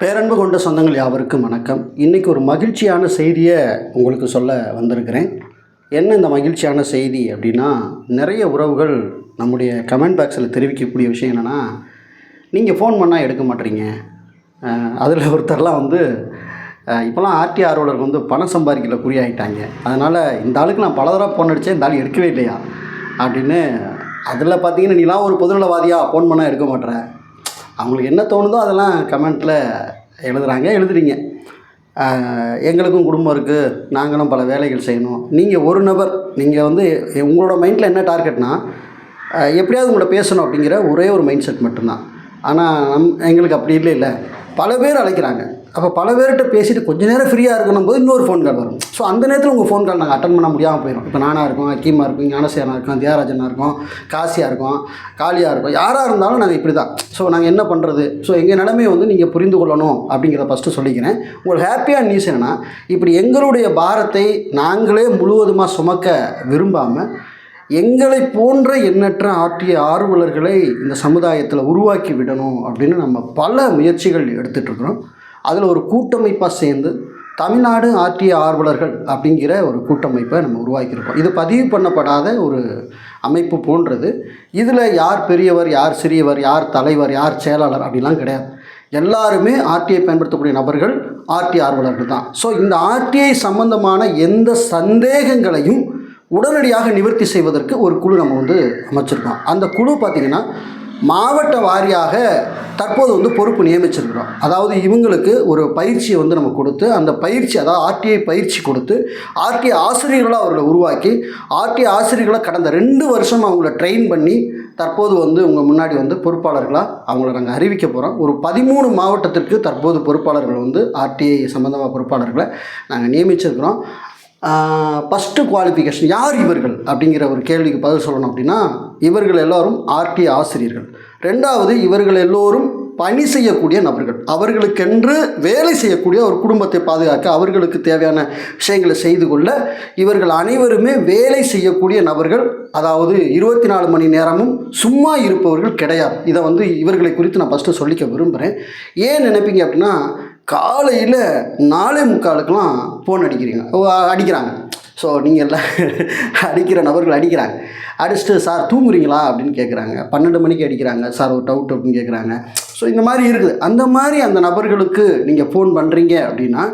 பேரன்பு கொண்ட சொந்தங்கள் யாவருக்கும் வணக்கம். இன்றைக்கி ஒரு மகிழ்ச்சியான செய்தியை உங்களுக்கு சொல்ல வந்திருக்கிறேன். என்ன இந்த மகிழ்ச்சியான செய்தி அப்படின்னா நிறைய உறவுகள் நம்முடைய கமெண்ட் பாக்ஸில் தெரிவிக்கக்கூடிய விஷயம் என்னென்னா நீங்கள் ஃபோன் பண்ணால் எடுக்க மாட்டீங்க. அதில் ஒருத்தர்லாம் வந்து இப்போலாம் ஆர்டி ஆர்வலருக்கு வந்து பணம் சம்பாதிக்கல குறியாயிட்டாங்க. அதனால் இந்த ஆளுக்கு நான் பல தடவை ஃபோன் அடித்தேன் இந்த ஆள் எடுக்கவே இல்லையா? அப்படின்னு அதில் பார்த்தீங்கன்னா நீலாம் ஒரு பொதுநலவாதியாக ஃபோன் பண்ணால் எடுக்க மாட்டேற அவங்களுக்கு என்ன தோணுதோ அதெல்லாம் கமெண்ட்டில் எழுதுகிறாங்க எழுதுறீங்க. எங்களுக்கும் குடும்பம் இருக்குது நாங்களும் பல வேலைகள் செய்யணும். நீங்கள் ஒரு நபர் நீங்கள் வந்து உங்களோட மைண்டில் என்ன டார்கெட்னா எப்படியாவது உங்களை பேசணும் அப்படிங்கிற ஒரே ஒரு மைண்ட் செட் மட்டும்தான். ஆனால் நம் எங்களுக்கு அப்படி இல்லை இல்லை. பல பேர் அழைக்கிறாங்க. அப்போ பல பேர்கிட்ட பேசிட்டு கொஞ்ச நேரம் ஃப்ரீயாக இருக்கணும் போது இன்னொரு ஃபோன் கால் வரும். ஸோ அந்த நேரத்தில் உங்கள் ஃபோன் கால் நாங்கள் அட்டன் பண்ண முடியாமல் போயிடும் இப்போ நானாக இருக்கும் அக்கீமா இருக்கும் ஞானசேனா இருக்கும் தியாராஜனாக இருக்கும் காசியாக இருக்கும் காளியாக இருக்கும் யாராக இருந்தாலும் நாங்கள் இப்படி தான் ஸோ நாங்கள் என்ன பண்ணுறது ஸோ எங்கள் நிலைமையை வந்து நீங்கள் புரிந்து கொள்ளணும் அப்படிங்கிறத ஃபஸ்ட்டு சொல்லிக்கிறேன். உங்களுக்கு ஹாப்பியாக நியூஸ் என்னென்னா இப்படி எங்களுடைய பாரத்தை நாங்களே முழுவதுமாக சுமக்க விரும்பாமல் எங்களை போன்ற எண்ணற்ற ஆற்றிய ஆர்வலர்களை இந்த சமுதாயத்தில் உருவாக்கி விடணும் அப்படின்னு நம்ம பல முயற்சிகள் எடுத்துகிட்டு இருக்கிறோம். அதில் ஒரு கூட்டமைப்பாக சேர்ந்து தமிழ்நாடு ஆர்டிஏ ஆர்வலர்கள் அப்படிங்கிற ஒரு கூட்டமைப்பை நம்ம உருவாக்கியிருக்கோம். இது பதிவு பண்ணப்படாத ஒரு அமைப்பு போன்றது. இதில் யார் பெரியவர் யார் சிறியவர் யார் தலைவர் யார் செயலாளர் அப்படிலாம் கிடையாது. எல்லாருமே ஆர்டிஐ பயன்படுத்தக்கூடிய நபர்கள் ஆர்டி ஆர்வலர்கள் தான். ஸோ இந்த ஆர்டிஐ சம்பந்தமான எந்த சந்தேகங்களையும் உடனடியாக நிவர்த்தி செய்வதற்கு ஒரு குழு நம்ம வந்து அமைச்சிருக்கோம். அந்த குழு பார்த்திங்கன்னா மாவட்ட வாரியாக தற்போது வந்து பொறுப்பு நியமிச்சிருக்கிறோம். அதாவது இவங்களுக்கு ஒரு பயிற்சியை வந்து நம்ம கொடுத்து அந்த பயிற்சி அதாவது ஆர்டிஐ பயிற்சி கொடுத்து ஆர்டிஐ ஆசிரியர்களாக அவர்களை உருவாக்கி ஆர்டிஐ ஆசிரியர்களை கடந்த ரெண்டு வருஷம் அவங்கள ட்ரெயின் பண்ணி தற்போது வந்து உங்கள் முன்னாடி வந்து பொறுப்பாளர்களாக அவங்கள நாங்கள் அறிவிக்க போகிறோம் ஒரு பதிமூணு மாவட்டத்திற்கு தற்போது பொறுப்பாளர்கள் வந்து ஆர்டிஐ சம்மந்தமாக பொறுப்பாளர்களை நாங்கள் நியமிச்சிருக்கிறோம். ஃபஸ்ட்டு குவாலிஃபிகேஷன் யார் இவர்கள் அப்படிங்கிற ஒரு கேள்விக்கு பதில் சொல்லணும் அப்படின்னா இவர்கள் எல்லாரும் ஆர்டி ஆசிரியர்கள். ரெண்டாவது இவர்கள் எல்லோரும் பணி செய்யக்கூடிய நபர்கள். அவர்களுக்கென்று வேலை செய்யக்கூடிய ஒரு குடும்பத்தை பாதுகாக்க அவர்களுக்கு தேவையான விஷயங்களை செய்து கொள்ள இவர்கள் அனைவருமே வேலை செய்யக்கூடிய நபர்கள். அதாவது இருபத்தி நாலு மணி நேரமும் சும்மா இருப்பவர்கள் கிடையாது. இதை வந்து இவர்களை குறித்து நான் ஃபஸ்ட்டு சொல்லிக்க விரும்புகிறேன் ஏன் நினைப்பீங்க அப்படின்னா காலையில் நாலே முக்காலுக்கெலாம் ஃபோன் அடிக்கிறீங்க. ஓ, அடிக்கிறாங்க. ஸோ நீங்கள் எல்லாம் அடிக்கிற நபர்கள் அடிக்கிறாங்க. அடிச்சுட்டு சார் தூங்குறீங்களா? அப்படின்னு கேட்குறாங்க பன்னெண்டு மணிக்கு அடிக்கிறாங்க. சார் ஒரு டவுட் அப்படின்னு கேட்குறாங்க ஸோ இந்த மாதிரி இருக்குது. அந்த மாதிரி அந்த நபர்களுக்கு நீங்கள் ஃபோன் பண்ணுறீங்க அப்படின்னா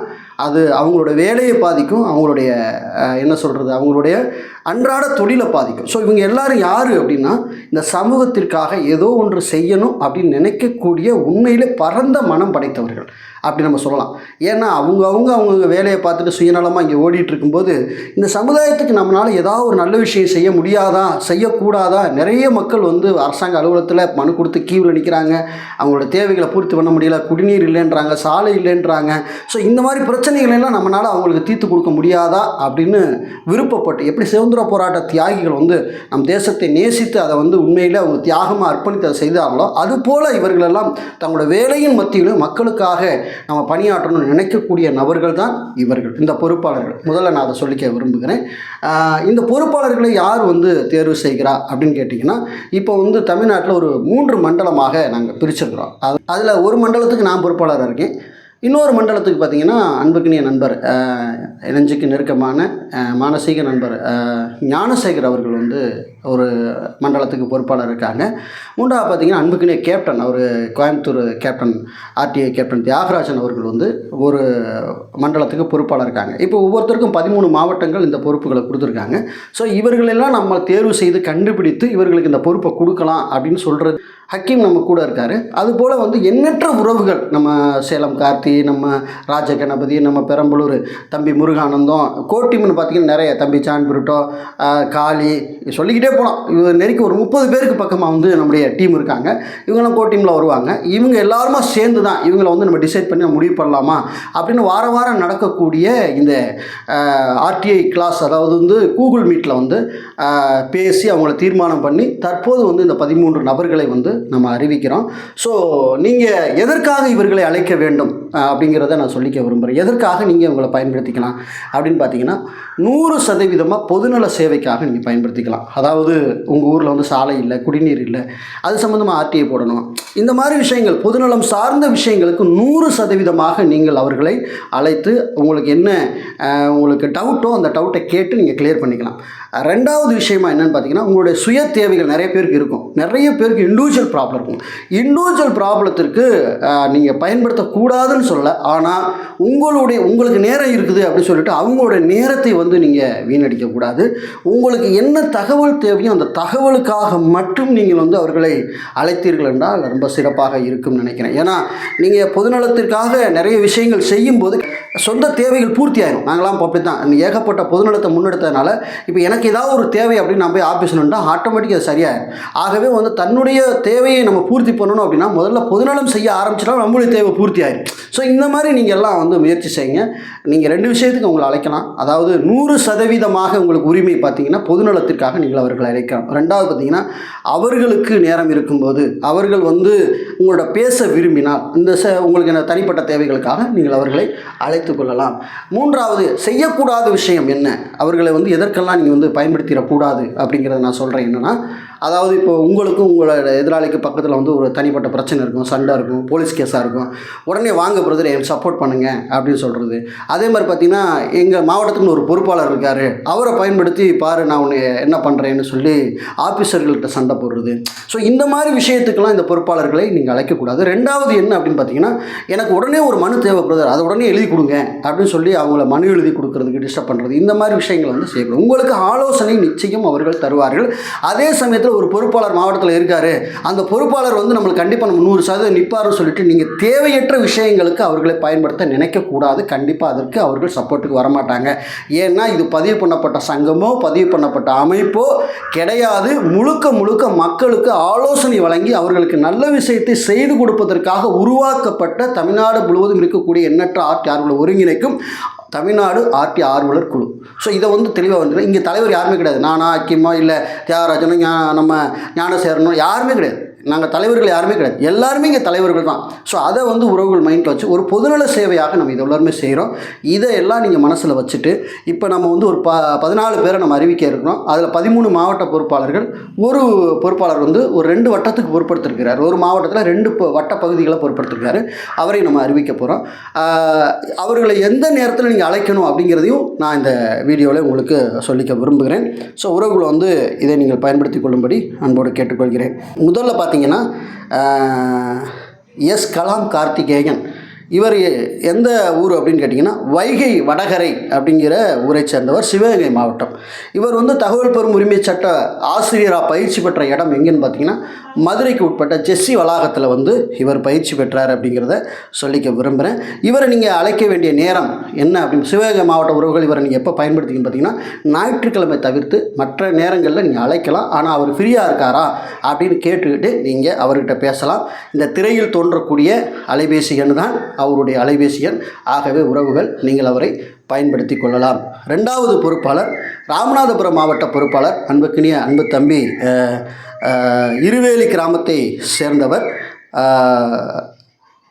அது அவங்களோட வேலையை பாதிக்கும். அவங்களுடைய என்ன சொல்கிறது அவங்களுடைய அன்றாட தொழிலை பாதிக்கும். ஸோ இவங்க எல்லாரும் யார் அப்படின்னா இந்த சமூகத்திற்காக ஏதோ ஒன்று செய்யணும் அப்படின்னு நினைக்கக்கூடிய உண்மையிலே பரந்த மனம் படைத்தவர்கள் அப்படி நம்ம சொல்லலாம். ஏன்னா அவங்க அவங்க அவங்க வேலையை பார்த்துட்டு சுயநலமாக இங்கே ஓடிட்டு இருக்கும்போது இந்த சமுதாயத்துக்கு நம்மளால் ஏதாவது ஒரு நல்ல விஷயம் செய்ய முடியாதா செய்யக்கூடாதா நிறைய மக்கள் வந்து அரசாங்க அலுவலகத்தில் மனு கொடுத்து கீவில் நிற்கிறாங்க அவங்களோட தேவைகளை பூர்த்தி பண்ண முடியல குடிநீர் இல்லைன்றாங்க சாலை இல்லைன்றாங்க. ஸோ இந்த மாதிரி பிரச்சனைகள் எல்லாம் நம்மளால் அவங்களுக்கு தீர்த்து கொடுக்க முடியாதா அப்படின்னு விருப்பப்பட்டு எப்படி சுதந்திர போராட்ட தியாகிகள் வந்து நம் தேசத்தை நேசித்து அதை வந்து உண்மையில் அவங்க தியாகமாக அர்ப்பணித்து அதை செய்தார்களோ அதுபோல் இவர்களெல்லாம் தங்களோட வேலையின் மத்தியிலும் மக்களுக்காக நம்ம பணியாற்றணும்னு நினைக்கக்கூடிய நபர்கள் தான் இவர்கள் இந்த பொறுப்பாளர்கள். முதல்ல நான் அதை சொல்லிக்க விரும்புகிறேன். இந்த பொறுப்பாளர்களை யார் வந்து தேர்வு செய்கிறா அப்படின்னு கேட்டிங்கன்னா இப்போ வந்து தமிழ்நாட்டில் ஒரு மூன்று மண்டலமாக நாங்கள் பிரிச்சிருக்கிறோம். அது அதில் ஒரு மண்டலத்துக்கு நான் பொறுப்பாளராக இருக்கேன். இன்னொரு மண்டலத்துக்கு பார்த்தீங்கன்னா அன்புக்கினிய நண்பர் ஆஹ், நெருக்கமான மானசீக நண்பர் ஞானசேகர் அவர்கள் வந்து ஒரு மண்டலத்துக்கு பொறுப்பாளர் இருக்காங்க. மூன்றாவது பார்த்தீங்கன்னா அன்புக்குனே கேப்டன் அவர் Coimbatore captain RTI captain Thiyagarajan அவர்கள் வந்து ஒரு மண்டலத்துக்கு பொறுப்பாளர் இருக்காங்க. இப்போ ஒவ்வொருத்தருக்கும் பதிமூணு மாவட்டங்கள் இந்த பொறுப்புகளை கொடுத்துருக்காங்க. ஸோ இவர்களெல்லாம் நம்ம தேர்வு செய்து கண்டுபிடித்து இவர்களுக்கு இந்த பொறுப்பை கொடுக்கலாம் அப்படின்னு சொல்கிறது ஹக்கீம் நம்ம கூட இருக்கார். அதுபோல் வந்து எண்ணற்ற உறவுகள் நம்ம சேலம் கார்த்தி நம்ம ராஜ கணபதி நம்ம பெரம்பலூர் தம்பி முருகானந்தம் கோட்டிம்னு பார்த்திங்கன்னா நிறைய தம்பி சான் புருட்டோ காளி சொல்லிக்கிட்டே போகலாம் இவங்க நெருக்கி ஒரு முப்பது பேருக்கு பக்கமாக வந்து நம்முடைய டீம் இருக்காங்க. இவங்கெல்லாம் கோ டீமில் வருவாங்க. இவங்க எல்லாருமா சேர்ந்து தான் இவங்களை வந்து நம்ம டிசைட் பண்ணி முடிவு பண்ணலாமா அப்படின்னு வார வாரம் நடக்கக்கூடிய இந்த ஆர்டிஐ கிளாஸ் அதாவது வந்து கூகுள் மீட்டில் வந்து பேசி அவங்கள தீர்மானம் பண்ணி தற்போது வந்து இந்த பதிமூன்று நபர்களை வந்து வந்து நம்ம அறிவிக்கிறோம். ஸோ நீங்கள் எதற்காக இவர்களை அழைக்க வேண்டும்? அப்படிங்கிறத நான் சொல்லிக்க விரும்புகிறேன் எதற்காக நீங்கள் இவங்களை பயன்படுத்திக்கலாம்? அப்படின்னு பார்த்தீங்கன்னா நூறு சதவீதமாக பொதுநல சேவைக்காக நீங்கள் பயன்படுத்திக்கலாம். அதாவது உங்கள் ஊரில் வந்து சாலை இல்லை குடிநீர் இல்லை அது சம்மந்தமாக ஆர்டிஐ போடணும். இந்த மாதிரி விஷயங்கள் பொதுநலம் சார்ந்த விஷயங்களுக்கு நூறு சதவீதமாக நீங்கள் அவர்களை அழைத்து உங்களுக்கு என்ன உங்களுக்கு டவுட்டோ அந்த டவுட்டை கேட்டு நீங்கள் கிளியர் பண்ணிக்கலாம். ரெண்டாவது விஷயமா என்னன்னு பார்த்தீங்கன்னா உங்களுடைய சுய தேவைகள் நிறைய பேருக்கு இருக்கும். நிறைய பேருக்கு இண்டிவிஜுவல் ப்ராப்ளம் இண்டிவிஜுவல் ப்ராப்ளத்திற்கு நீங்கள் பயன்படுத்தக்கூடாதுன்னு சொல்லலை. ஆனால் உங்களுடைய உங்களுக்கு நேரம் இருக்குது அப்படின்னு சொல்லிட்டு அவங்களோட நேரத்தை வந்து நீங்கள் வீணடிக்கக்கூடாது. உங்களுக்கு என்ன தகவல் தேவையோ அந்த தகவலுக்காக மட்டும் நீங்கள் வந்து அவர்களை அழைத்தீர்கள் என்றால் ரொம்ப சிறப்பாக இருக்கும்னு நினைக்கிறேன். ஏன்னா நீங்கள் பொதுநலத்திற்காக நிறைய விஷயங்கள் செய்யும்போது சொந்த தேவைகள் பூர்த்தி ஆயிரும் நாங்களாம் அப்படி தான் ஏகப்பட்ட பொதுநலத்தை முன்னெடுத்ததுனால இப்போ எனக்கு ஏதாவது ஒரு தேவை அப்படின்னு நான் போய் ஆஃபீஸ் நின்றா ஆட்டோமேட்டிக்காக சரியாயிரும். ஆகவே வந்து தன்னுடைய தேவையை நம்ம பூர்த்தி பண்ணணும் அப்படின்னா முதல்ல பொதுநலம் செய்ய ஆரம்பிச்சிட்டா நம்மளுடைய தேவை பூர்த்தி ஆயிரும். ஸோ இந்த மாதிரி நீங்கள் எல்லாம் வந்து முயற்சி செய்யுங்க. நீங்கள் ரெண்டு விஷயத்துக்கு உங்களை அழைக்கலாம். அதாவது நூறு சதவீதமாக உங்களுக்கு உரிமை பார்த்தீங்கன்னா பொதுநலத்திற்காக நீங்கள் அவர்களை அழைக்கலாம். ரெண்டாவது பார்த்தீங்கன்னா அவர்களுக்கு நேரம் இருக்கும்போது அவர்கள் வந்து உங்களோட பேச விரும்பினால் இந்த ச உங்களுக்கு என்ன தனிப்பட்ட தேவைகளுக்காக நீங்கள் அவர்களை அழைத்து கொள்ளலாம். மூன்றாவது செய்யக்கூடாத விஷயம் என்ன? அவர்களை வந்து எதற்கெல்லாம் நீங்கள் வந்து பயன்படுத்திடக்கூடாது அப்படிங்கிறத நான் சொல்கிறேன் என்னென்னா அதாவது இப்போ உங்களுக்கும் உங்களோட எதிராளிக்கு பக்கத்தில் வந்து ஒரு தனிப்பட்ட பிரச்சனை இருக்கும் சண்டை இருக்கும் போலீஸ் கேஸாக இருக்கும். உடனே வாங்க பிரதர் எனக்கு சப்போர்ட் பண்ணுங்க அப்படின்னு சொல்கிறது அதே மாதிரி பார்த்தீங்கன்னா எங்கள் மாவட்டத்துக்கு ஒரு பொறுப்பாளர் இருக்கார். அவரை பயன்படுத்தி பாரு நான் உன்னை என்ன பண்ணுறேன்னு சொல்லி ஆஃபீஸர்கள்கிட்ட சண்டை போடுறது. ஸோ இந்த மாதிரி விஷயத்துக்கெல்லாம் இந்த பொறுப்பாளர்களை நீங்கள் அழைக்கக்கூடாது. ரெண்டாவது என்ன அப்படின்னு பார்த்தீங்கன்னா எனக்கு உடனே ஒரு மனு தேவை பிரதர் அதை உடனே எழுதி கொடுங்க அப்படின்னு சொல்லி அவங்கள மனு எழுதி கொடுக்கறதுக்கு டிஸ்டர்ப் பண்ணுறது இந்த மாதிரி விஷயங்களை வந்து செய்யக்கூடாது. உங்களுக்கு ஆலோசனை நிச்சயம் அவர்கள் தருவார்கள். அதே சமயத்தில் ஒரு பொறுப்பாளர் மாவட்டத்தில் இருக்காரு. அந்த பொறுப்பாளர் வந்து நம்மளுக்கு கண்டிப்பாக நம்ம நூறு சதவீதம் நிற்பாருன்னு சொல்லிட்டு நீங்கள் தேவையற்ற விஷயங்களுக்கு அவர்களை பயன்படுத்த நினைக்கக்கூடாது. கண்டிப்பாக அதற்கு அவர்கள் சப்போர்ட்டுக்கு வரமாட்டாங்க. ஏன்னா இது பதிவு பண்ணப்பட்ட சங்கமோ பதிவு பண்ணப்பட்ட அமைப்போ கிடையாது. முழுக்க முழுக்க மக்களுக்கு ஆலோசனை வழங்கி அவர்களுக்கு நல்ல விஷயத்தை செய்து கொடுப்பதற்காக உருவாக்கப்பட்ட தமிழ்நாடு முழுவதும் இருக்கக்கூடிய எண்ணற்ற ஆர்டி ஒருங்கிணைக்கும் தமிழ்நாடு ஆர்டி ஆர்வலர் குழு. ஸோ இதை வந்து தெளிவாக வந்து இங்கே தலைவர் யாருமே கிடையாது. நானா அக்கியமா இல்லை தியாகராஜனும் நம்ம ஞானசேரனும் யாருமே கிடையாது. நாங்கள் தலைவர்கள் யாருமே கிடையாது. எல்லாருமே இங்கே தலைவர்கள் தான். ஸோ அதை வந்து உறவுகள் மைண்டில் வச்சு ஒரு பொதுநல சேவையாக நம்ம இது எல்லாருமே செய்கிறோம் இதை எல்லாம் நீங்கள் மனசில் வச்சுட்டு இப்போ நம்ம வந்து ஒரு ப பதினாலு பேரை நம்ம அறிவிக்க இருக்கிறோம். அதில் பதிமூணு மாவட்ட பொறுப்பாளர்கள் ஒரு பொறுப்பாளர் வந்து ஒரு ரெண்டு வட்டத்துக்கு பொறுப்படுத்திருக்கிறார் ஒரு மாவட்டத்தில் ரெண்டு வட்ட பகுதிகளை பொறுப்படுத்திருக்காரு அவரை நம்ம அறிவிக்க போகிறோம் அவர்களை எந்த நேரத்தில் நீங்கள் அழைக்கணும் அப்படிங்கிறதையும் நான் இந்த வீடியோவில் உங்களுக்கு சொல்லிக்க விரும்புகிறேன். ஸோ உறவுகளை வந்து இதை நீங்கள் பயன்படுத்தி கொள்ளும்படி அன்போடு கேட்டுக்கொள்கிறேன். முதல்ல பார்த்தீங்கன்னா எஸ் கலாம் கார்த்திகேயன். இவர் எந்த ஊர் அப்படின்னு கேட்டிங்கன்னா வைகை வடகரை அப்படிங்கிற ஊரை சேர்ந்தவர் சிவகங்கை மாவட்டம். இவர் வந்து தகவல் பெறும் உரிமை சட்ட ஆசிரியராக பயிற்சி பெற்ற இடம் எங்கேன்னு பார்த்தீங்கன்னா மதுரைக்கு உட்பட்ட ஜெஸ்ஸி வளாகத்தில் வந்து இவர் பயிற்சி பெற்றார் அப்படிங்கிறத சொல்லிக்க விரும்புகிறேன் இவரை நீங்கள் அழைக்க வேண்டிய நேரம் என்ன அப்படின்னு சிவகங்கை மாவட்ட உறவுகள் இவரை நீங்கள் எப்போ பயன்படுத்திங்கன்னு பார்த்தீங்கன்னா ஞாயிற்றுக்கிழமை தவிர்த்து மற்ற நேரங்களில் நீங்கள் அழைக்கலாம். ஆனால் அவர் ஃப்ரீயாக இருக்காரா அப்படின்னு கேட்டுக்கிட்டு நீங்கள் அவர்கிட்ட பேசலாம். இந்த திரையில் தோன்றக்கூடிய அலைபேசி எண் தான் அவருடைய அலைபேசி எண் ஆகவே உறவுகள் நீங்கள் அவரை பயன்படுத்தி கொள்ளலாம். ரெண்டாவது பொறுப்பாளர் ராமநாதபுரம் மாவட்ட பொறுப்பாளர் அன்புக்கினிய அன்பு தம்பி இருவேலி கிராமத்தை சேர்ந்தவர்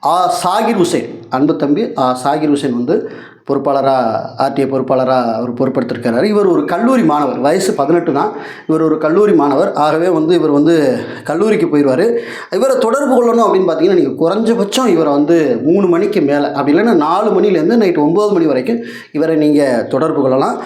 ஆ சாகிர் ஹுசேன் அன்பு தம்பி ஆ சாகிர் ஹுசேன் வந்து பொறுப்பாளராக ஆர்டிஐ பொறுப்பாளராக அவர் பொறுப்படுத்திருக்கிறார். இவர் ஒரு கல்லூரி மாணவர் வயசு பதினெட்டு தான். இவர் ஒரு கல்லூரி மாணவர். ஆகவே வந்து இவர் வந்து கல்லூரிக்கு போயிடுவார். இவரை தொடர்பு கொள்ளணும் அப்படின்னு பார்த்தீங்கன்னா நீங்கள் குறைஞ்சபட்சம் இவரை வந்து மூணு மணிக்கு மேலே அப்படி இல்லைன்னா நாலு மணிலேருந்து நைட்டு ஒம்பது மணி வரைக்கும் இவரை நீங்கள் தொடர்பு கொள்ளலாம்.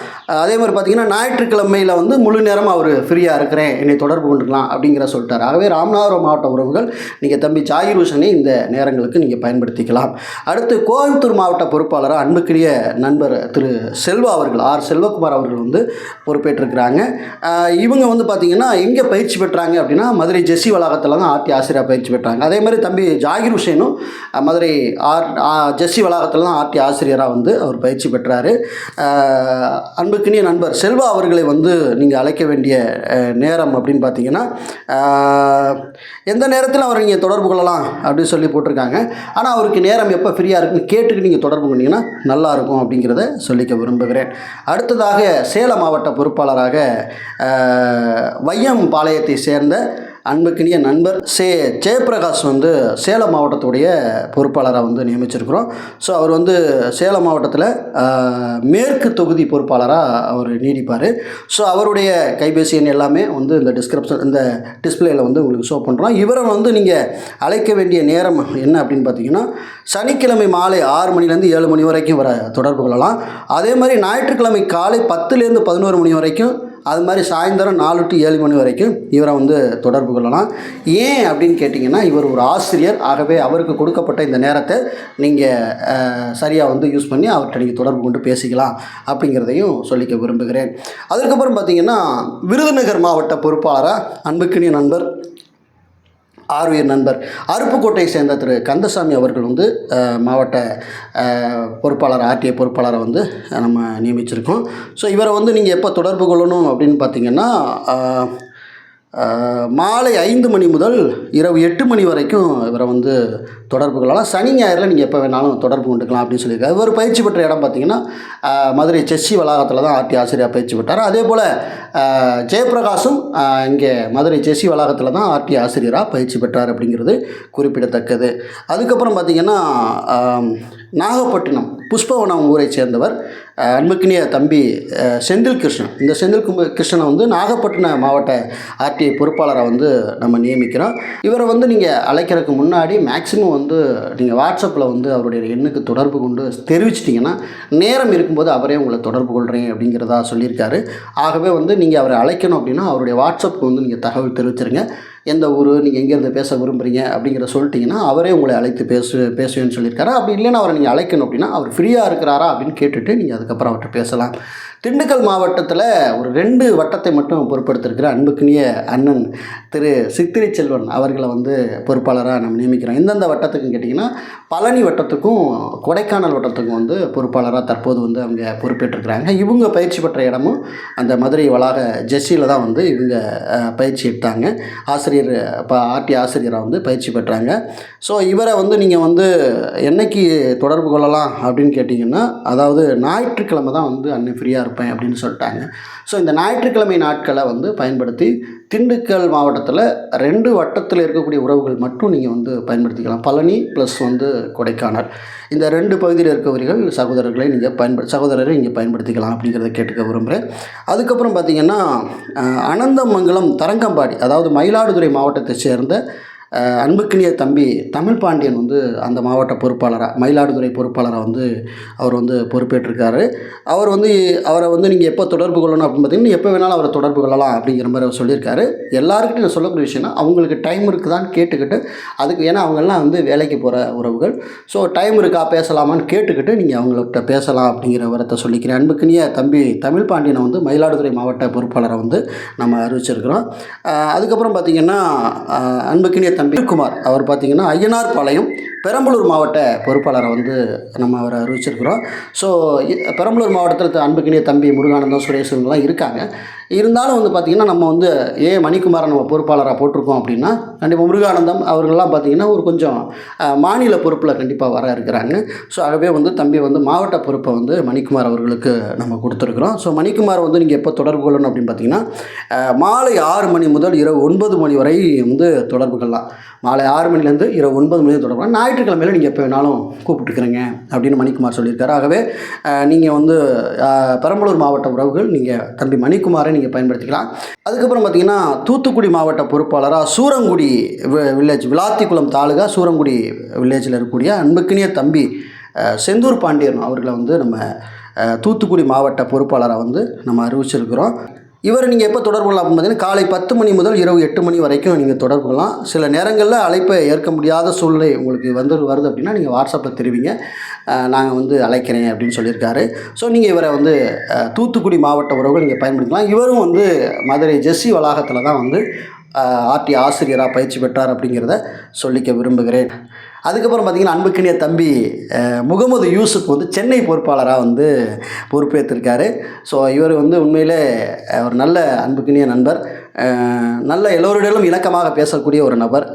அதே மாதிரி பார்த்தீங்கன்னா ஞாயிற்றுக்கிழமையில் வந்து முழு நேரம் அவர் ஃப்ரீயாக இருக்கிறேன் என்னை தொடர்பு கொண்டுக்கலாம் அப்படிங்கிற சொல்லிட்டார். ஆகவே ராமநாதபுரம் மாவட்ட உறவுகள் நீங்கள் தம்பி ஜாகிர் ஹூசனை இந்த நேரங்களுக்கு நீங்கள் பயன்படுத்திக்கலாம். அடுத்து கோயம்புத்தூர் மாவட்ட பொறுப்பாளராக அன்புக்குரிய நண்பர் திரு செல்வா அவர்கள் ஆர் செல்வகுமார் அவர்கள் வந்து பொறுப்பேற்றிருக்கிறாங்க. இவங்க வந்து பார்த்திங்கன்னா எங்கே பயிற்சி பெற்றாங்க அப்படின்னா மதுரை ஜெஸ்ஸி வளாகத்தில் தான் ஆர்டி ஆசிரியர் பயிற்சி பெற்றாங்க. அதே மாதிரி தம்பி ஜாகிர் ஹுசேனும் மதுரை ஆர் ஜெஸ்ஸி வளாகத்தில் தான் ஆர்டி ஆசிரியராக வந்து அவர் பயிற்சி பெற்றார். அன்பு அன்புக்குனிய நண்பர் செல்வா அவர்களை வந்து நீங்கள் அழைக்க வேண்டிய நேரம் அப்படின்னு பார்த்தீங்கன்னா எந்த நேரத்தில் அவரை நீங்கள் தொடர்பு கொள்ளலாம் அப்படின்னு சொல்லி போட்டிருக்காங்க. ஆனால் அவருக்கு நேரம் எப்போ ஃப்ரீயாக இருக்குன்னு கேட்டுட்டு நீங்கள் தொடர்பு கொண்டீங்கன்னா நல்லாயிருக்கும் அப்படிங்கிறத சொல்லிக்க விரும்புகிறேன். அடுத்ததாக சேலம் மாவட்ட பொறுப்பாளராக வையம் பாளையத்தை சேர்ந்த அன்புக்கினிய நண்பர் சே ஜெயபிரகாஷ் வந்து சேலம் மாவட்டத்துடைய பொறுப்பாளராக வந்து நியமிச்சிருக்கிறோம். ஸோ அவர் வந்து சேலம் மாவட்டத்தில் மேற்கு தொகுதி பொறுப்பாளராக அவர் நீடிப்பார். ஸோ அவருடைய கைபேசி எண் எல்லாமே வந்து இந்த டிஸ்கிரிப்ஷன் இந்த டிஸ்பிளேயில் வந்து உங்களுக்கு ஷோ பண்ணுறோம் இவரை வந்து நீங்கள் அழைக்க வேண்டிய நேரம் என்ன அப்படின்னு பார்த்தீங்கன்னா சனிக்கிழமை மாலை ஆறு மணிலேருந்து ஏழு மணி வரைக்கும் வர தொடர்பு கொள்ளலாம். அதே மாதிரி ஞாயிற்றுக்கிழமை காலை பத்துலேருந்து பதினோரு மணி வரைக்கும் அது மாதிரி சாயந்தரம் நாலு டு ஏழு மணி வரைக்கும் இவரை வந்து தொடர்பு கொள்ளலாம். ஏன் அப்படின்னு கேட்டிங்கன்னா இவர் ஒரு ஆசிரியர். ஆகவே அவருக்கு கொடுக்கப்பட்ட இந்த நேரத்தை நீங்கள் சரியாக வந்து யூஸ் பண்ணி அவர்கிட்ட நீங்கள் தொடர்பு கொண்டு பேசிக்கலாம் அப்படிங்கிறதையும் சொல்லிக்க விரும்புகிறேன். அதுக்கப்புறம் பார்த்திங்கன்னா விருதுநகர் மாவட்ட பொறுப்பாளராக அன்புக்குனிய நண்பர் ஆர்வியர் நண்பர் அருப்புக்கோட்டையை சேர்ந்த திரு கந்தசாமி அவர்கள் வந்து மாவட்ட பொறுப்பாளர் ஆர்டிஐ பொறுப்பாளரை வந்து நம்ம நியமிச்சிருக்கோம். ஸோ இவரை வந்து நீங்கள் எப்போ தொடர்பு கொள்ளணும் அப்படின்னு பார்த்தீங்கன்னா மாலை ஐந்து மணி முதல் இரவு எட்டு மணி வரைக்கும் இவரை வந்து தொடர்பு கொள்ளலாம். சனி ஞாயிறில் நீங்கள் எப்போ வேணாலும் தொடர்பு கொண்டுக்கலாம் அப்படின்னு சொல்லியிருக்காரு. இவர் பயிற்சி பெற்ற இடம் பார்த்தீங்கன்னா மதுரை செஸ்ஸி வளாகத்தில் தான் ஆர்டி ஆசிரியர் பயிற்சி பெற்றார். அதே போல் ஜெயபிரகாசும் இங்கே மதுரை செஸ்ஸி வளாகத்தில் தான் ஆர்டி ஆசிரியராக பயிற்சி பெற்றார் அப்படிங்கிறது குறிப்பிடத்தக்கது. அதுக்கப்புறம் பார்த்திங்கன்னா நாகப்பட்டினம். புஷ்பவனம் ஊரை சேர்ந்தவர் அன்புக்கினிய தம்பி செந்தில் கிருஷ்ணன். இந்த செந்தில் கும்ப- கிருஷ்ணனை வந்து நாகப்பட்டினம் மாவட்ட ஆர்டிஐ பொறுப்பாளரை வந்து நம்ம நியமிக்கிறோம். இவரை வந்து நீங்கள் அழைக்கிறதுக்கு முன்னாடி மேக்ஸிமம் வந்து நீங்கள் வாட்ஸ்அப்பில் வந்து அவருடைய எண்ணுக்கு தொடர்பு கொண்டு தெரிவிச்சிட்டிங்கன்னா நேரம் இருக்கும்போது அவரே உங்களை தொடர்பு கொள்கிறேன் அப்படிங்கிறதா சொல்லியிருக்காரு. ஆகவே வந்து நீங்கள் அவரை அழைக்கணும் அப்படின்னா அவருடைய வாட்ஸ்அப்புக்கு வந்து நீங்கள் தகவல் தெரிவிச்சிருங்க. எந்த ஊர் நீங்கள் எங்கேருந்து பேச விரும்புகிறீங்க அப்படிங்கிற சொல்லிட்டீங்கன்னா அவரே உங்களை அழைத்து பேசு பேசுவேன்னு சொல்லியிருக்காரு. அப்படி இல்லைன்னா அவரை நீங்கள் அழைக்கணும் அப்படின்னா அவர் ஃப்ரீயாக இருக்கிறாரா அப்படின்னு கேட்டுட்டு நீங்கள் அதுக்கப்புறம் அவர்கிட்ட பேசலாம். திண்டுக்கல் மாவட்டத்தில் ஒரு ரெண்டு வட்டத்தை மட்டும் பொறுப்படுத்திருக்கிற அன்புக்குனிய அண்ணன் திரு சித்திரை செல்வன் அவர்களை வந்து பொறுப்பாளராக நம்ம நியமிக்கிறோம். எந்தெந்த வட்டத்துக்குன்னு கேட்டிங்கன்னா பழனி வட்டத்துக்கும் கொடைக்கானல் வட்டத்துக்கும் வந்து பொறுப்பாளராக தற்போது வந்து அவங்க பொறுப்பேற்றிருக்கிறாங்க. இவங்க பயிற்சி பெற்ற இடமும் அந்த மதுரை வளாக ஜெஸ்ஸியில் தான் வந்து இவங்க பயிற்சி எடுத்தாங்க. ஆசிரியர் இப்போ ஆர்டி ஆசிரியராக வந்து பயிற்சி பெற்றாங்க. ஸோ இவரை வந்து நீங்கள் வந்து என்னைக்கு தொடர்பு கொள்ளலாம் அப்படின்னு கேட்டிங்கன்னா அதாவது ஞாயிற்றுக்கிழமை தான் வந்து அன்னை ஃப்ரீயாக இருப்பேன் அப்படின்னு சொல்லிட்டாங்க. ஸோ இந்த ஞாயிற்றுக்கிழமை நாட்களை வந்து பயன்படுத்தி திண்டுக்கல் மாவட்டத்தில் ரெண்டு வட்டத்தில் இருக்கக்கூடிய உறவுகள் மட்டும் நீங்கள் வந்து பயன்படுத்திக்கலாம். பழனி ப்ளஸ் வந்து கொடைக்கானல். இந்த ரெண்டு பகுதியில் இருக்கவர்கள் சகோதரர்களை நீங்கள் பயன்படு சகோதரரை நீங்கள் பயன்படுத்திக்கலாம் அப்படிங்கிறத கேட்டுக்க விரும்புகிறேன் அதுக்கப்புறம் பார்த்திங்கன்னா அனந்தமங்கலம் தரங்கம்பாடி அதாவது மயிலாடுதுறை மாவட்டத்தை சேர்ந்த அன்புக்கினிய தம்பி தமிழ் பாண்டியன் வந்து அந்த மாவட்ட பொறுப்பாளராக மயிலாடுதுறை பொறுப்பாளராக வந்து அவர் வந்து பொறுப்பேற்றிருக்காரு. அவர் வந்து அவரை வந்து நீங்கள் எப்போ தொடர்பு கொள்ளணும் அப்படின்னு பார்த்தீங்கன்னா எப்போ வேணாலும் அவரை தொடர்பு கொள்ளலாம் அப்படிங்கிற மாதிரி அவர் சொல்லியிருக்காரு. எல்லாருக்கிட்டையும் நான் சொல்லக்கூடிய விஷயம்னா அவங்களுக்கு டைம் இருக்குதான்னு கேட்டுக்கிட்டு அதுக்கு ஏன்னா அவங்கெல்லாம் வந்து வேலைக்கு போகிற உறவுகள். ஸோ டைம் இருக்கா பேசலாமான்னு கேட்டுக்கிட்டு நீங்கள் அவங்கள்ட்ட பேசலாம் அப்படிங்கிற விவரத்தை சொல்லிக்கிறேன். அன்புக்கினிய தம்பி தமிழ் பாண்டியனை வந்து மயிலாடுதுறை மாவட்ட பொறுப்பாளரை வந்து நம்ம அறிவிச்சிருக்கிறோம். அதுக்கப்புறம் பார்த்திங்கன்னா அன்புக்கினிய தம்பி குமார். அவர் பார்த்திங்கன்னா ஐயனார் பாளையம் பெரம்பலூர் மாவட்ட பொறுப்பாளரை வந்து நம்ம அவரை அறிவிச்சிருக்கிறோம். ஸோ பெரம்பலூர் மாவட்டத்தில் அன்புக்கினிய தம்பி முருகானந்தம் சுரேஷன்லாம் இருக்காங்க. இருந்தாலும் வந்து பார்த்திங்கன்னா நம்ம வந்து ஏ மணிக்குமாரை நம்ம பொறுப்பாளராக போட்டிருக்கோம் அப்படின்னா கண்டிப்பாக முருகானந்தம் அவர்கள்லாம் பார்த்திங்கன்னா ஒரு கொஞ்சம் மாநில பொறுப்பில் கண்டிப்பாக வர இருக்கிறாங்க. ஸோ ஆகவே வந்து தம்பி வந்து மாவட்ட பொறுப்பை வந்து மணிக்குமார் அவர்களுக்கு நம்ம கொடுத்துருக்குறோம். ஸோ மணிக்குமார் வந்து நீங்கள் எப்போ தொடர்பு கொள்ளணும் அப்படின்னு பார்த்தீங்கன்னா மாலை ஆறு மணி முதல் இரவு ஒன்பது மணி வரை வந்து தொடர்பு கொள்ளலாம் மாலை ஆறு மணிலேருந்து இரவு ஒன்பது மணி வரை ஞாயிற்றுக்கிழமையில் நீங்கள் எப்போ வேணாலும் கூப்பிட்டுருக்குறீங்க அப்படின்னு மணிக்குமார் சொல்லியிருக்காரு. ஆகவே நீங்கள் வந்து பெரம்பலூர் மாவட்ட உறவுகள் நீங்கள் தம்பி மணிக்குமாரை நீங்கள் பயன்படுத்திக்கலாம். அதுக்கப்புறம் பார்த்தீங்கன்னா தூத்துக்குடி மாவட்ட பொறுப்பாளராக சூரங்குடி வி- வில்லேஜ் விளாத்திக்குளம் தாலுகா சூரங்குடி வில்லேஜில் இருக்கக்கூடிய அன்புக்குனிய தம்பி செந்தூர் பாண்டியன் அவர்களை வந்து நம்ம தூத்துக்குடி மாவட்ட பொறுப்பாளராக வந்து நம்ம அறிவிச்சிருக்கிறோம். இவர் நீங்கள் எப்போ தொடர்பு கொள்ளலாம் அப்படின்னு பார்த்தீங்கன்னா காலை பத்து மணி முதல் இரவு எட்டு மணி வரைக்கும் நீங்கள் தொடர்பு கொள்ளலாம். சில நேரங்களில் அழைப்பை ஏற்க முடியாத சூழ்நிலை உங்களுக்கு வந்து வருது அப்படின்னா நீங்கள் வாட்ஸ்அப்பில் தெரிவிங்க. நாங்கள் வந்து அழைக்கிறேன் அப்படின்னு சொல்லியிருக்காரு. ஸோ நீங்கள் இவரை வந்து தூத்துக்குடி மாவட்ட உறவுகள் நீங்கள் பயன்படுத்தலாம். இவரும் வந்து மதுரை ஜெஸ்ஸி வளாகத்தில் தான் வந்து ஆர்டி ஆசிரியராக பயிற்சி பெற்றார் அப்படிங்கிறத சொல்லிக்க விரும்புகிறேன். அதுக்கப்புறம் பார்த்திங்கன்னா அன்புக்கினிய தம்பி முகமது யூசுப் வந்து சென்னை பொறுப்பாளராக வந்து பொறுப்பேற்றிருக்காரு. ஸோ இவர் வந்து உண்மையிலே ஒரு நல்ல அன்புக்கினிய நண்பர். நல்ல எல்லோரிடலும் இணக்கமாக பேசக்கூடிய ஒரு நபர்.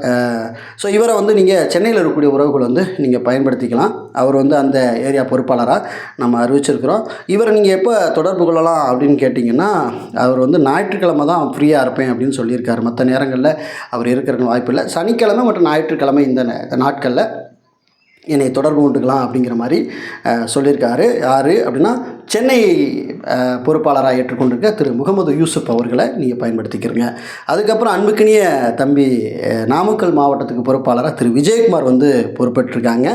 ஸோ இவரை வந்து நீங்கள் சென்னையில் இருக்கக்கூடிய உறவுகள் வந்து நீங்கள் பயன்படுத்திக்கலாம். அவர் வந்து அந்த ஏரியா பொறுப்பாளராக நம்ம அறிவிச்சிருக்கிறோம். இவரை நீங்கள் எப்போ தொடர்பு கொள்ளலாம் அப்படின்னு கேட்டிங்கன்னா அவர் வந்து ஞாயிற்றுக்கிழமை தான் ஃப்ரீயாக இருப்பேன் அப்படின்னு சொல்லியிருக்காரு. மற்ற நேரங்களில் அவர் இருக்கிற வாய்ப்பு இல்லை. சனிக்கிழமை மற்றும் ஞாயிற்றுக்கிழமை இந்த நாட்களில் என்னை தொடர்பு கொண்டுக்கலாம் அப்படிங்கிற மாதிரி சொல்லியிருக்காரு. யார் அப்படின்னா சென்னை பொறுப்பாளராக ஏற்றுக்கொண்டிருக்க திரு. முகமது யூசுப் அவர்களை நீங்கள் பயன்படுத்திக்கிறீங்க. அதுக்கப்புறம் அன்புக்கினிய தம்பி நாமக்கல் மாவட்டத்துக்கு பொறுப்பாளராக திரு. விஜயகுமார் வந்து பொறுப்பேற்றிருக்காங்க.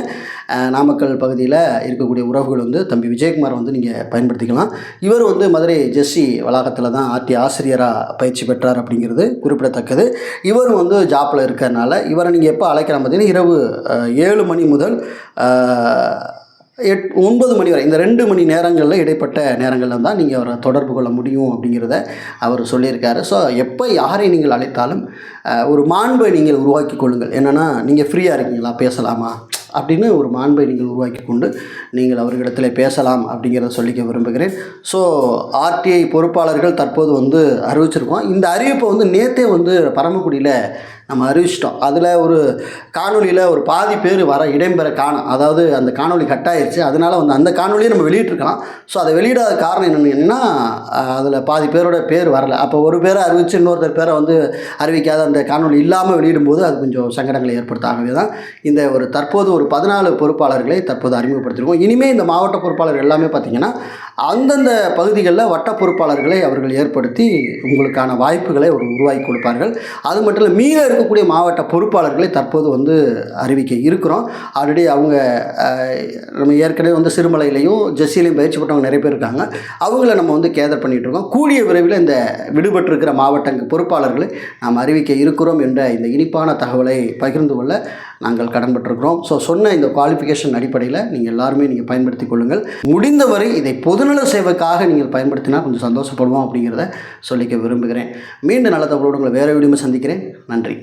நாமக்கல் பகுதியில் இருக்கக்கூடிய உறவுகள் வந்து தம்பி விஜயகுமார் வந்து நீங்கள் பயன்படுத்திக்கலாம். இவர் வந்து மதுரை ஜெஸ்ஸி வளாகத்தில் தான் ஆர்டி ஆசிரியராக பயிற்சி பெற்றார் அப்படிங்கிறது குறிப்பிடத்தக்கது. இவரும் வந்து ஜாப்பில் இருக்கிறனால இவரை நீங்கள் எப்போ அழைக்கலாம் பார்த்தீங்கன்னா இரவு ஏழு மணி முதல் எட் ஒன்பது மணி வரை இந்த ரெண்டு மணி நேரங்களில் இடைப்பட்ட நேரங்களில் தான் நீங்கள் அவரை தொடர்பு கொள்ள முடியும் அப்படிங்கிறத அவர் சொல்லியிருக்காரு. ஸோ எப்போ யாரை நீங்கள் அழைத்தாலும் ஒரு மாண்பை நீங்கள் உருவாக்கி கொள்ளுங்கள். என்னென்னா நீங்கள் ஃப்ரீயாக இருக்கீங்களா? பேசலாமா? அப்படின்னு ஒரு மாண்பை நீங்கள் உருவாக்கி கொண்டு நீங்கள் அவர்களிடத்தில் பேசலாம் அப்படிங்கிறத சொல்லிக்க விரும்புகிறேன். ஸோ ஆர்டிஐ பொறுப்பாளர்கள் தற்போது வந்து அறிவிச்சிருக்கோம். இந்த அறிவிப்பை வந்து நேற்றே வந்து பரமக்குடியில் நம்ம அறிவிச்சிட்டோம். அதில் ஒரு காணொலியில் ஒரு பாதி பேர் வர இடம்பெற காணும் அதாவது அந்த காணொளி கட்டாயிருச்சு அதனால் வந்து அந்த காணொலியை நம்ம வெளியிட்டிருக்கலாம். ஸோ அதை வெளியிடாத காரணம் என்னென்னா அதில் பாதி பேரோட பேர் வரல. அப்போ ஒரு பேரை அறிவித்து இன்னொருத்தர் பேரை வந்து அறிவிக்காத அந்த காணொலி இல்லாமல் வெளியிடும்போது அது கொஞ்சம் சங்கடங்களை ஏற்படுத்த ஆகவே தான் இந்த ஒரு தற்போது ஒரு பதினாலு பொறுப்பாளர்களை தற்போது அறிமுகப்படுத்திருக்கோம். இனிமேல் இந்த மாவட்ட பொறுப்பாளர் எல்லாமே பார்த்திங்கன்னா அந்தந்த பகுதிகளில் வட்ட பொறுப்பாளர்களை அவர்கள் ஏற்படுத்தி உங்களுக்கான வாய்ப்புகளை அவர் உருவாக்கி கொடுப்பார்கள். அது மட்டும் இல்லை மீத இருக்கக்கூடிய மாவட்ட பொறுப்பாளர்களை தற்போது வந்து அறிவிக்க இருக்கிறோம். ஆல்ரெடி அவங்க நம்ம ஏற்கனவே வந்து சிறுமலையிலையும் ஜெஸ்ஸிலையும் பயிற்சி பெற்றவங்க நிறைய பேர் இருக்காங்க. அவங்கள நம்ம வந்து கேதர் பண்ணிகிட்டு இருக்கோம். கூடிய விரைவில் இந்த விடுபட்டிருக்கிற மாவட்ட பொறுப்பாளர்களை நாம் அறிவிக்க இருக்கிறோம் என்ற இந்த இனிப்பான தகவலை பகிர்ந்து கொள்ள நாங்கள் கடன்பட்டிருக்கிறோம். ஸோ சொன்ன இந்த குவாலிஃபிகேஷன் அடிப்படையில் நீங்கள் எல்லாருமே நீங்கள் பயன்படுத்திக் கொள்ளுங்கள். முடிந்தவரை இதை பொதுநல சேவைக்காக நீங்கள் பயன்படுத்தினா கொஞ்சம் சந்தோஷப்படுவோம் அப்படிங்கிறத சொல்லிக்க விரும்புகிறேன். மீண்டும் நல்ல தகவலோடு உங்களை வேறு வீடியோ சந்திக்கிறேன். நன்றி.